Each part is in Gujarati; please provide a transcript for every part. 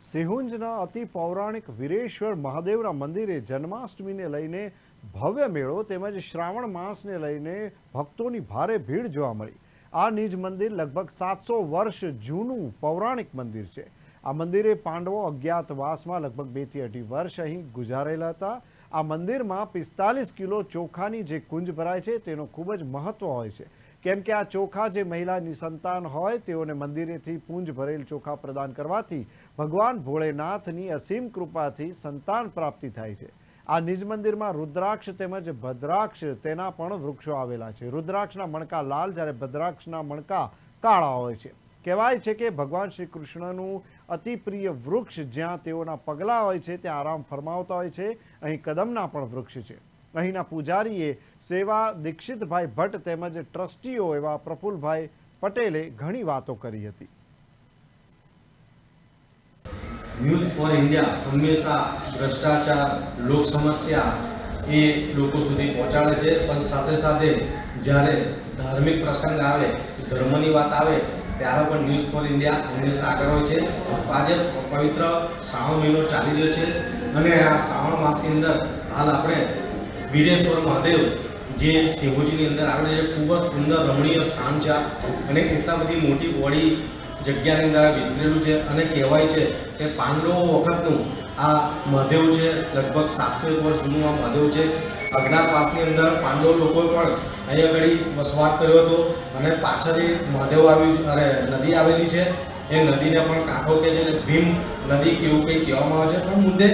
સિહુંજના અતિ પૌરાણિક વીરેશ્વર મહાદેવના મંદિરે જન્માષ્ટમીને લઈને ભવ્ય મેળો તેમજ શ્રાવણ માસને લઈને ભક્તોની ભારે ભીડ જોવા મળી. આ નિજ મંદિર લગભગ સાતસો વર્ષ જૂનું પૌરાણિક મંદિર છે. આ મંદિરે પાંડવો અજ્ઞાતવાસમાં લગભગ બેથી અઢી વર્ષ અહીં ગુજારેલા હતા. આ મંદિરમાં પિસ્તાલીસ કિલો ચોખાની જે કુંજ ભરાય છે તેનો ખૂબ જ મહત્વ હોય છે. કેમ કે આ ચોખા જે મહિલાની સંતાન હોય, તેઓને મંદિરેથી પૂંજ ભરેલ ચોખા પ્રદાન કરવાથી ભગવાન ભોળેનાથની અસીમ કૃપાથી સંતાન પ્રાપ્તિ થાય છે. આ નિજ મંદિરમાં રુદ્રાક્ષ તેમજ ભદ્રાક્ષ તેના પણ વૃક્ષો આવેલા છે. રુદ્રાક્ષના મણકા લાલ, જ્યારે ભદ્રાક્ષના મણકા કાળા હોય છે. કહેવાય છે કે ભગવાન શ્રી કૃષ્ણનું અતિ પ્રિય વૃક્ષ જ્યાં તેઓના પગલાં હોય છે, ત્યાં આરામ ફરમાવતા હોય છે. અહીં કદમના પણ વૃક્ષ છે. અહીંના પૂજારીએ સેવા દીક્ષિતભાઈ ભટ્ટ તેમજ ટ્રસ્ટીઓ એવા પ્રફુલભાઈ પટેલે ઘણી વાતો કરી હતી. ન્યૂઝ ફોર ઇન્ડિયા હંમેશા ભ્રષ્ટાચાર, લોક સમસ્યા એ લોકો સુધી પહોંચાડે છે. પણ સાથે સાથે જ્યારે ધાર્મિક પ્રસંગ આવે, ધર્મની વાત આવે, ત્યારે પણ ન્યૂઝ ફોર ઇન્ડિયા હંમેશા આગળ હોય છે. આજે પવિત્ર શ્રાવણ મહિનો ચાલી રહ્યો છે અને આ શ્રાવણ માસની અંદર હાલ આપણે વીરેશ્વર મહાદેવ, જે સેવોજીની અંદર આવેલું છે, ખૂબ જ સુંદર રમણીય સ્થાન છે અને એટલા બધી મોટી વળી જગ્યાની અંદર વિસ્તરેલું છે અને કહેવાય છે કે પાંડવો વખતનું આ મહાદેવ છે, લગભગ સાતસો એક વર્ષ જૂનું આ મહાદેવ છે. અજ્ઞાતવાસની અંદર પાંડવ લોકોએ પણ અહીંયા આગળ વસવાટ કર્યો હતો અને પાછળથી મહાદેવ આવ્યું અરે, નદી આવેલી છે. એ નદીને પણ કાંઠો કે છે ભીમ નદી કે એવું કંઈ કહેવામાં આવે છે. પણ મુદ્દે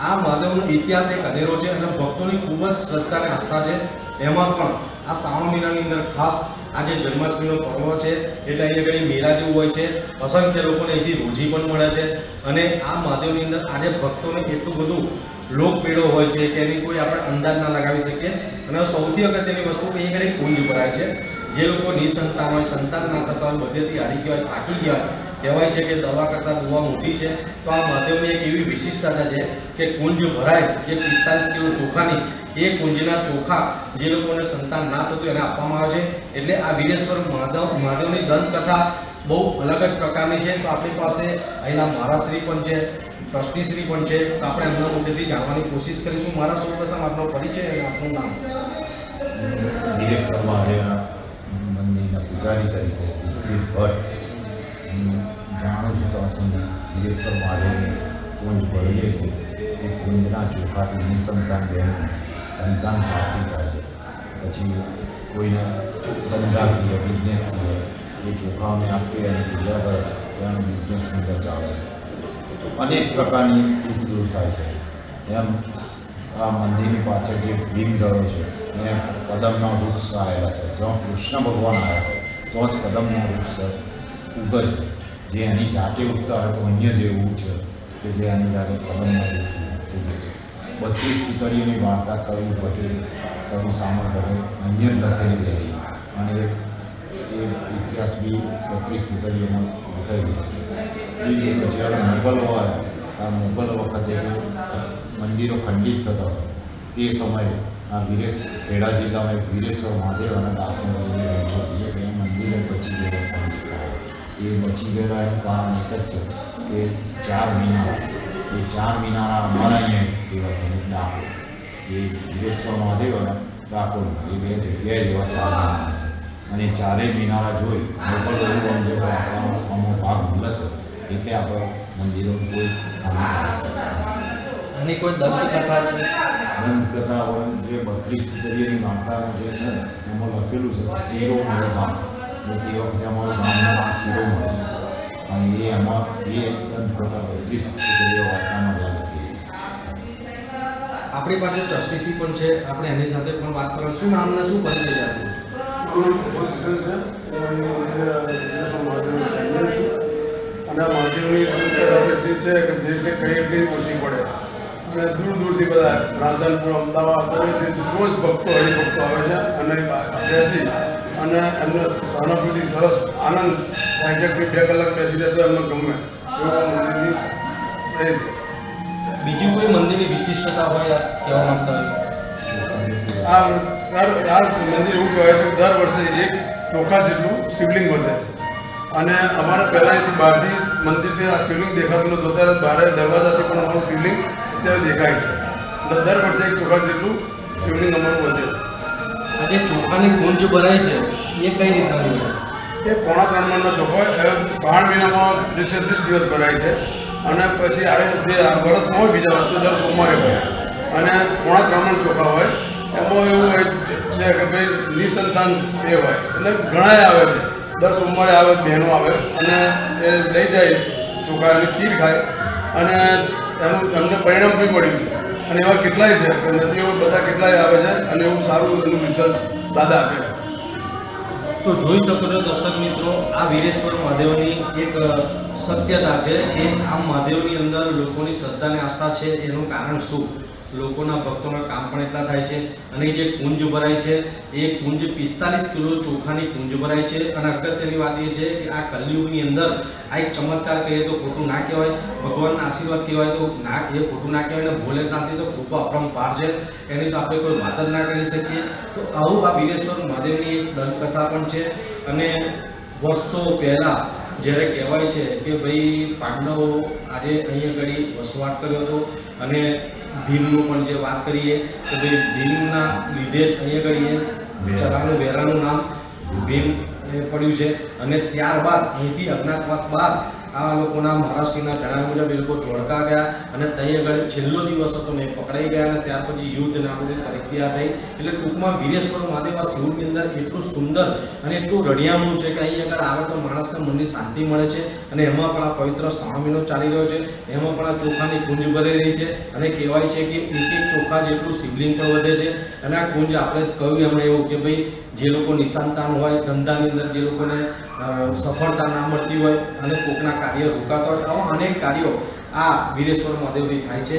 આ મહાદેવનો ઇતિહાસ એક અનેરો છે અને ભક્તોની ખૂબ જ શ્રદ્ધા અને આસ્થા છે. એમાં પણ આ શ્રાવણ મહિનાની અંદર ખાસ આજે જન્માષ્ટમીનો પર્વ છે. એટલે અહીંયા ઘણી મેળા જેવું હોય છે. અસંખ્ય લોકોને અહીંથી રોજી પણ મળે છે. અને આ મહાદેવની અંદર આજે ભક્તોને એટલું બધું લોકપીડો હોય છે કે એની કોઈ આપણે અંદાજ ના લગાવી શકીએ. અને સૌથી અગત્યની વસ્તુ કે અહીંયા ઘણી કુંજ ભરાય છે. જે લોકો નિસંતાન હોય, સંતાન ના થતા હોય, બધેથી હારી ગયા હોય થાકી ગયા હોય કહેવાય છે કે દવા કરતાં દુવા મોટી છે. તો આ મહાદેવની એક એવી વિશિષ્ટતા છે કે કુંજ ભરાય, જે પિસ્તાલીસ કિલો ચોખાની, એ કુંજના ચોખા જે લોકોને સંતાન ના થતું એને આપવામાં આવે છે. એટલે આ વીરેશ્વર મહાદેવ, મહાદેવની દંતકથા બહુ અલગ જ પ્રકારની છે. તો આપણી પાસે અહીંના મહારાશ્રી પણ છે, ટ્રસ્ટીશ્રી પણ છે. તો આપણે એમના મુદ્દેથી જાણવાની કોશિશ કરીશું. મારા સૌપ્રથમ આપનો પરિચય અને આપનું નામ. વીરેશ્વર મહાદેવના મંદિરના પૂજારી તરીકે દીક્ષિત ભટ્ટ. હું જાણું છું તો સુધી વીરેશ્વર મહાદેવની કુંજ ભરીએ છે એ કુંજના ચોખાથી નિસંતાન બહેનો સંતાન પ્રાપ્તિ થાય છે. પછી કોઈને ધંધાકીય બિઝનેસકીય એ ચોખાઓને આપી અને પૂજા કરે ત્યાંનો બિઝનેસ સુંદર ચાલે છે. અનેક પ્રકારની દુઃખ દૂર થાય છે. એમ આ મંદિરની પાછળ જે ભીમ દળો છે, એ કદમના વૃક્ષ આવેલા છે. જ્યાં કૃષ્ણ ભગવાન આવ્યા તો જ કદમના વૃક્ષ ઉગે છે જે એની જાતે ઉગતા હોય તો અન્ય જેવું છે, કે જે એની જાતે કલમમાં ઉગે છે બત્રીસ પુતળીઓની વાર્તા કવિ પટેલ કવિ સામર પટેલ અન્ય લખેલી રહેલી અને એ ઇતિહાસ બી બત્રીસ પુતળીઓમાં લખાયેલું છે. એ રીતે જ્યારે મુગલો હોય, આ મુગલ વખતે મંદિરો ખંડિત થતા હોય, તે સમયે આ વિરેશ ખેડા જિલ્લામાં એક વીરેશ્વર મહાદેવ અને ડાકોર બચી ગયેલા એનું એક જ છે કે ચાર મિનારા એ ચાર મિનારા અમારા અહીંયા છે ડાકોર એ વીરેશ્વર મહાદેવ અને ડાકોરમાં એ બે જગ્યાએ એવા ચાર મિનારા છે અને ચારેય મિનારા જોઈ મોકલ આમ જે આપણો અમુક ભાગ મળે છે એટલે આપણે મંદિરો કોઈ અને કોઈ કોઈ દંતકથા છે? દંત કથા હોય જે બત્રીસ દરિયાની માતાનું જે છે એમાં લખેલું છે શીરો મળે ગામ તે વખતે અમારું ગામનું નામ શીરો મળે અને એ એમાં એ કથા બત્રીસ પુતળીઓ વાર્તામાં આપણી પાસે ટ્રસ્ટીસી પણ છે, આપણે એની સાથે પણ વાત કરવા શું નામને શું પરિચય અને મહાદેવની પરંપરા છે કે જે જે કઈ એટલી ઓછી પડે. અને દૂર દૂરથી બધા રાધનપુર, અમદાવાદ દરેકથી રોજ ભક્તો, હરિભક્તો આવે છે અને બેસી અને એમને સહાનુભૂતિ સરસ આનંદ થાય છે કે બે કલાક બેસી રહે તો એમને ગમે. એવો મંદિરની રહે છે. બીજી કોઈ મંદિરની વિશિષ્ટતા હોય કહેવા માંગતા હોય? આ દર મંદિર એવું કહેવાય કે દર વર્ષે એક ચોખા જેટલું શિવલિંગ વધે. અને અમારે પહેલાં અહીંથી બહારથી મંદિરથી આ શિવલિંગ દેખાતું નતું અત્યારે બહાર દરવાજાથી પણ અમારું શિવલિંગ અત્યારે દેખાય છે. એટલે દર વર્ષે એક ચોખા જેટલું શિવલિંગ અમારું વધે. આજે ચોખાની ગુંજ ભરાય છે. એ કઈ રીતે હોય એ પોણા ત્રણ મણનો ચોખ્ખો હોય શ્રાવણ મહિનામાં ત્રીસે ત્રીસ દિવસ ભરાય છે. અને પછી આડે જે વર્ષમાં હોય બીજા વર્ષે દર સોમવારે ભરાય. અને પોણા ત્રણ મણ ચોખા હોય. એમાં એવું હોય છે કે ભાઈ નિસંતાન એ હોય. એટલે ઘણાય આવે છે. દર સોમવારે આવે, બહેનો આવે. અને એ લઈ જાય ચોખા અને ખીર ખાય. અને એનું એમને પરિણામ બી મળ્યું છે. અને એવા કેટલાય છે કે એવું બધા કેટલાય આવે છે. અને એવું સારું એનું રિઝલ્ટ દાદા આપે છે. તો જોઈ શકો છો દર્શક મિત્રો, આ વીરેશ્વર મહાદેવની એક સત્યતા છે કે આ મહાદેવની અંદર લોકોની શ્રદ્ધા અને આસ્થા છે, એનું કારણ શું? લોકોના ભક્તોના કામ પણ એટલા થાય છે. અને જે કુંજ ભરાય છે, એ કુંજ પિસ્તાલીસ કિલો ચોખાની કુંજ ભરાય છે. અને અગત્યની વાત એ છે કે આ કલયુગની અંદર આ એક ચમત્કાર કહીએ તો ખોટું ના કહેવાય. ભગવાનના આશીર્વાદ કહેવાય તો ના, એ ખોટું ના કહેવાય. અને ભોલેનાથની તો કૃપા અપરંપાર છે. એની તો આપણે કોઈ વાત જ ના કરી શકીએ. તો આવું આ બીરેશ્વર મહાદેવની એક દંતકથા પણ છે. અને વર્ષો પહેલાં જ્યારે કહેવાય છે કે ભાઈ પાંડવો આજે અહીંયા ઘડી વસવાટ કર્યો હતો. અને ભીમનું પણ જે વાત કરીએ, તો ભાઈ ભીમના લીધે જ અહીંયા ઘડીએ ચરાનું વેરાનું નામ ભીમ પડ્યું છે. અને ત્યારબાદ અહીંથી અજ્ઞાતવાસ બાદ આ લોકોના મહારાષ્ટ્રના જણાવ્યા મુજબ એ લોકો ધોળકા ગયા અને ત્યાં આગળ છેલ્લો દિવસ હતો ને પકડાઈ ગયા અને ત્યાર પછી યુદ્ધ નામની પ્રક્રિયા થઈ. એટલે ટૂંકમાં વીરેશ્વર મહાદેવ આ શિવની અંદર એટલું સુંદર અને એટલું રડિયામણું છે કે અહીં આગળ આવે તો માણસને મનની શાંતિ મળે છે અને એમાં પણ આ પવિત્ર મહિનો ચાલી રહ્યો છે. એમાં પણ આ ચોખાની કુંજ ભરી રહી છે અને કહેવાય છે કે એક એક ચોખા જેટલું શિવલિંગ પણ વધે છે. અને આ કુંજ આપણે કહ્યું એમણે એવું કે ભાઈ જે લોકો નિશાનતાન હોય, ધંધાની અંદર જે લોકોને સફળતા ના મળતી હોય અને કોકના કાર્ય રોકાતા હોય, આવા અનેક કાર્યો આ વીરેશ્વર મહાદેવની થાય છે.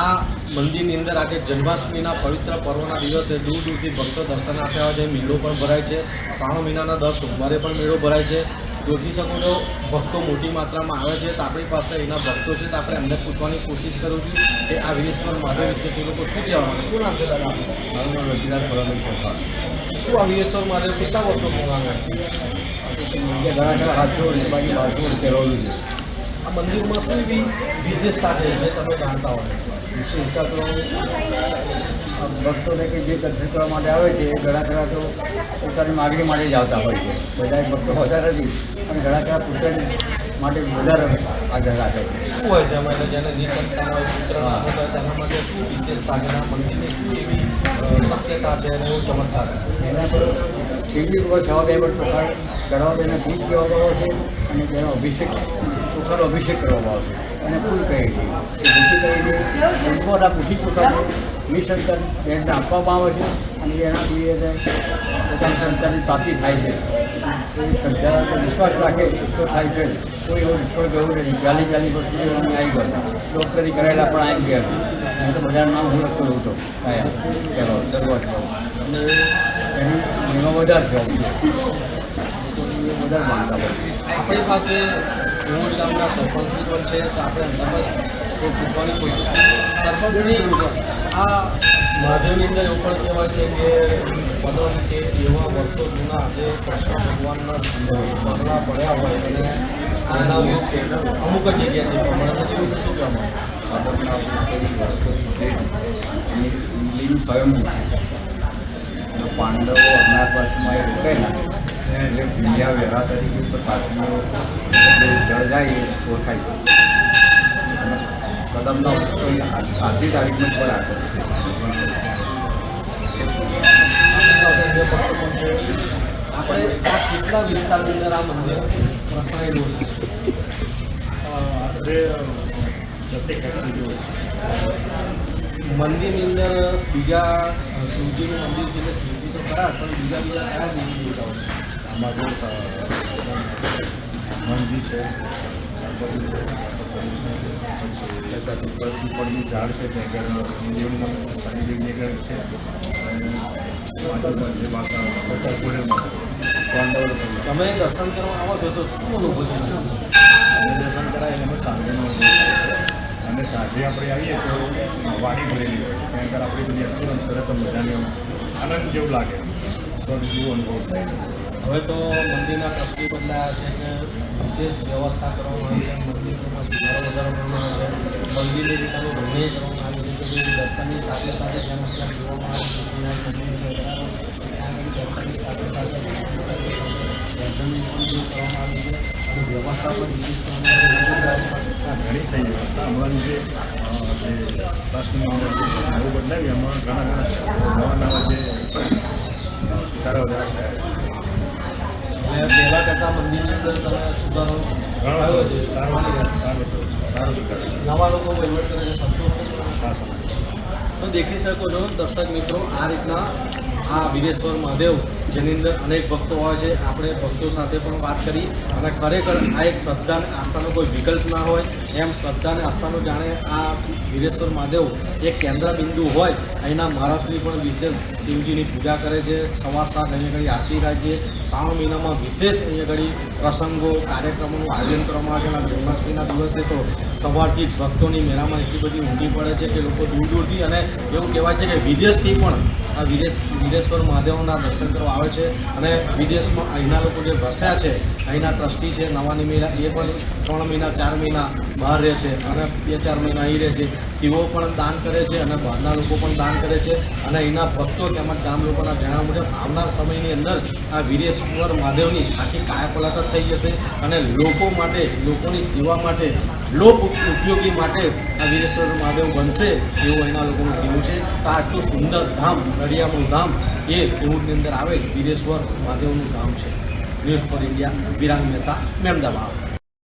આ મંદિરની અંદર આજે જન્માષ્ટમીના પવિત્ર પર્વના દિવસે દૂર દૂરથી ભક્તો દર્શનાર્થે આવે છે. મેળો પણ ભરાય છે. શ્રાવણ મહિનાના દર સોમવારે પણ મેળો ભરાય છે. જોઈ શકો છો. ભક્તો મોટી માત્રામાં આવે છે તો આપણી પાસે એના ભક્તો છે તો આપણે એમને પૂછવાની કોશિશ કરું છું કે આ વિનેશ્વર મહાદેવ વિશે તે લોકો શું કહેવા માંગે શું નામ છે દાદા? મારું નામ રતિલાલ પરમાર શું આ વિનેશ્વર મહાદેવ કેટલા વર્ષો ઘણા ઘણા હાથો બાકી બાજુ પહેરવાનું છે. આ મંદિરમાં શું એવી વિશેષતા છે જે તમે જાણતા હોય? વિશેષતા તો ભક્તોને કે જે દર્શન કરવા માટે આવે છે એ ઘણા ખરા તો પોતાની માગણી માટે જ આવતા હોય છે. બધા ભક્તો વધારે નથી અને ઘણા ખરા પોતાની માટે વધારે આગળ રાખે છે. શું હોય છે અમારે જેને નિસંતાન હોય પુત્ર તેના માટે શું વિશેષતા છે મંદિરની શું એવી શક્યતા છે અને એવું ચમત્કાર એના પર શિવલિંગ ઉપર છ બે પર ચોખા ચડાવવા તેને દૂધ કહેવામાં આવે છે અને તેનો અભિષેક ચોખાનો અભિષેક કરવામાં આવે છે? અને ફૂલ કહી છે? એ પૂછી સંતોના ચોખાને નિસંતાન બેનને આપવામાં આવે છે અને એનાથી એને પોતાની સંતાનની પ્રાપ્તિ થાય છે. એ શ્રદ્ધા અને વિશ્વાસ રાખે તો થાય છે. કોઈ એવો નિષ્ફળ ગયો નથી. ચાલી ચાલી વર્ષ સુધી આવી ગયો. ડૉક્ટરી કરાયેલા પણ આવી ગયા હું તો બધાનું નામ હું લખતો હતો પહેલો શરૂઆતમાં અને એની એમાં વધારે છે. વધારે માનતા હોય આપણી પાસે સિંહોર ગામના સરપંચની પણ છે, તો આપણે પર પૂછવાની કોશિશ સરપંચની આ મહાદેવની અંદર એવું પણ કહેવાય છે કે પદમ કે એવા વર્ષો જૂના જે કૃષ્ણ ભગવાનના બંગલા પડ્યા હોય અને આના યુગ છે અમુક જ જગ્યાએ પ્રમાણે વિશે શું કહેવા માંગે? આગળના વર્ષોથી જે એની શિવલિંગ સ્વયંભૂ પાંડવો અજ્ઞાતવાસમાં એ રોકાયેલા. એને જેમ ભીંડિયા વેરા તરીકે ઉપર પાછળ જે જળ જાય એ ઓળખાય. છે કદમનો આજની તારીખનું ફળ આપે છે? આપણી આ કેટલા વિસ્તારની અંદર આ મંદિર પ્રસરાયેલું છે? આશરે દસેક મંદિરની અંદર બીજા શિવજીનું મંદિર છે શિવજી તો ખરા, પણ બીજા બીજા કયા દેવી દેવતાઓ છે? જો છે. પીપળનું ઝાડ છે ત્યાં આગળ શનિદેવનું શનિદેવની આગળ છે અને માતા પૂરેમાં તમે દર્શન કરવા આવો છો તો શું અનુભવ દર્શન કરાય અમે સાંજનો અનુભવ અને સાંજે આપણે આવીએ તો વાડી ભરેલી હોય ત્યાં આગળ આપણી બધી અસર સરસ મજાની આનંદ જેવું લાગે. સ્વર્ગ જેવું અનુભવ થાય. હવે તો મંદિરના ટ્રસ્ટી બદલાયા છે કે વિશેષ વ્યવસ્થા કરવામાં આવી છે, મંદિરોમાં સુધારો વધારો કરવામાં આવે છે. મંદિરની રીતનું રંગણી કરવામાં આવે છે, કે જે દર્શનની સાથે સાથે જેમ અત્યારે જોવામાં આવે છે ત્યાં મંદિર છે દર્શનની સાથે સાથે દર્શનની પણ કરવામાં આવે છે, અને વ્યવસ્થા પણ વિશેષ ઘણી થઈ વ્યવસ્થા. અમારી જે ટ્રસ્ટનું બદલાવી, એમાં ઘણા ઘણા નવા નવા જે સુધારા વધારા થયા પહેલા કરતાં મંદિરની અંદર તમે સુધારો ઘણો છે. સારો સારો. નવા લોકો વહીવટ કરે છે. સંતોષ તો દેખી શકો છો દર્શક મિત્રો આ રીતના આ વિરેશ્વર મહાદેવ, જેની અંદર અનેક ભક્તો હોય છે, આપણે ભક્તો સાથે પણ વાત કરી. અને ખરેખર આ એક શ્રદ્ધા અને આસ્થાનો કોઈ વિકલ્પ ના હોય, એમ શ્રદ્ધા અને આસ્થાનો જાણે આ વિરેશ્વર મહાદેવ એક કેન્દ્રબિંદુ હોય, અહીંના મહારાષ્ટ્રની પણ વિશેષ શિવજીની પૂજા કરે છે, સવાર સાત અહીંયા ઘડી આરતી થાય છે, શ્રાવણ મહિનામાં વિશેષ અહીંયા ઘડી પ્રસંગો, કાર્યક્રમોનું આયોજન કરવામાં આવે છે. અને જન્માષ્ટમીના દિવસે તો સવારથી જ ભક્તોની મેળામાં એટલી બધી ઊંડી પડે છે કે લોકો દૂર દૂરથી અને એવું કહેવાય છે કે વિદેશથી પણ આ વિદેશ વિદેશ વિદેશ્વર મહાદેવના દર્શન કરવા આવે છે અને વિદેશમાં અહીંના લોકો જે વસ્યા છે, અહીંના ટ્રસ્ટી છે નવાની મેળા એ પણ ત્રણ મહિના, ચાર મહિના બહાર રહે છે અને બે ચાર મહિના અહીં રહે છે. તેઓ પણ દાન કરે છે અને બહારના લોકો પણ દાન કરે છે અને અહીંના ભક્તો તેમજ ગામ લોકોના જણાવ્યા મુજબ આવનાર સમયની અંદર આ વીરેશ્વર મહાદેવની આખી કાયાપલટ જ થઈ જશે અને લોકો માટે, લોકોની સેવા માટે, લોક ઉપયોગી માટે આ વીરેશ્વર મહાદેવ બનશે એવું અહીંના લોકોનું કહેવું છે. તો આટલું સુંદર ધામ નડિયામનું ધામ એ સિંહુડની અંદર આવેલ વીરેશ્વર મહાદેવનું ધામ છે. News for India, Virang Mehta Mahemdabad